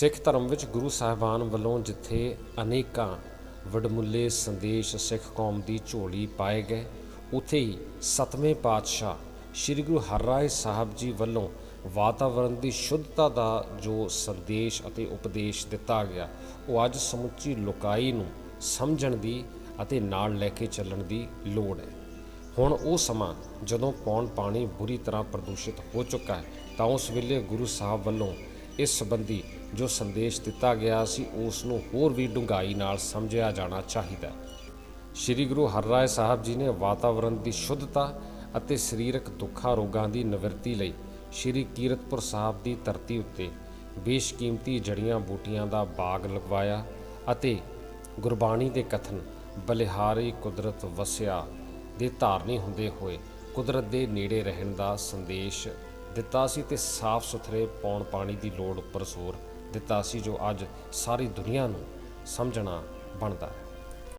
ਸਿੱਖ ਧਰਮ ਵਿੱਚ ਗੁਰੂ ਸਾਹਿਬਾਨ ਵੱਲੋਂ ਜਿੱਥੇ ਅਨੇਕਾਂ ਵਡਮੁੱਲੇ ਸੰਦੇਸ਼ ਸਿੱਖ ਕੌਮ ਦੀ ਝੋਲੀ ਪਾਏ ਗਏ, ਉਥੇ ਹੀ ਸਤਵੇਂ ਪਾਤਸ਼ਾਹ ਸ੍ਰੀ ਗੁਰੂ ਹਰਰਾਏ ਸਾਹਿਬ ਜੀ ਵੱਲੋਂ ਵਾਤਾਵਰਣ ਦੀ ਸ਼ੁੱਧਤਾ ਦਾ ਜੋ ਸੰਦੇਸ਼ ਅਤੇ ਉਪਦੇਸ਼ ਦਿੱਤਾ ਗਿਆ, ਉਹ ਅੱਜ ਸਮੁੱਚੀ ਲੋਕਾਈ ਨੂੰ ਸਮਝਣ ਦੀ ਅਤੇ ਨਾਲ ਲੈ ਕੇ ਚੱਲਣ ਦੀ ਲੋੜ ਹੈ। ਹੁਣ ਉਹ ਸਮਾਂ ਜਦੋਂ ਪੌਣ ਪਾਣੀ ਬੁਰੀ ਤਰ੍ਹਾਂ ਪ੍ਰਦੂਸ਼ਿਤ ਹੋ ਚੁੱਕਾ ਹੈ, ਤਾਂ ਉਸ ਵੇਲੇ ਗੁਰੂ ਸਾਹਿਬ ਵੱਲੋਂ ਇਸ ਸੰਬੰਧੀ ਜੋ ਸੰਦੇਸ਼ ਦਿੱਤਾ ਗਿਆ ਸੀ ਉਸ ਨੂੰ ਹੋਰ ਵੀ ਡੂੰਘਾਈ ਨਾਲ ਸਮਝਿਆ ਜਾਣਾ ਚਾਹੀਦਾ ਹੈ। ਸ੍ਰੀ ਗੁਰੂ ਹਰਿਰਾਏ ਸਾਹਿਬ ਜੀ ਨੇ ਵਾਤਾਵਰਣ ਦੀ ਸ਼ੁੱਧਤਾ ਅਤੇ ਸਰੀਰਕ ਦੁੱਖਾਂ ਰੋਗਾਂ ਦੀ ਨਿਵਰਤੀ ਲਈ ਸ੍ਰੀ ਕੀਰਤਪੁਰ ਸਾਹਿਬ ਦੀ ਧਰਤੀ ਉੱਤੇ ਬੇਸ਼ਕੀਮਤੀ ਜੜੀਆਂ ਬੂਟੀਆਂ ਦਾ ਬਾਗ ਲਗਵਾਇਆ ਅਤੇ ਗੁਰਬਾਣੀ ਦੇ ਕਥਨ ਬਲਿਹਾਰੀ ਕੁਦਰਤ ਵਸਿਆ ਦੇ ਧਾਰਨੀ ਹੁੰਦੇ ਹੋਏ ਕੁਦਰਤ ਦੇ ਨੇੜੇ ਰਹਿਣ ਦਾ ਸੰਦੇਸ਼ ਦਿੱਤਾ ਸੀ ਤੇ ਸਾਫ਼ ਸੁਥਰੇ ਪੌਣ ਪਾਣੀ ਦੀ ਲੋੜ ਉੱਪਰ ਜ਼ੋਰ ਦਿੱਤਾ ਸੀ ਜੋ ਅੱਜ ਸਾਰੀ ਦੁਨੀਆ ਨੂੰ ਸਮਝਣਾ ਬਣਦਾ ਹੈ।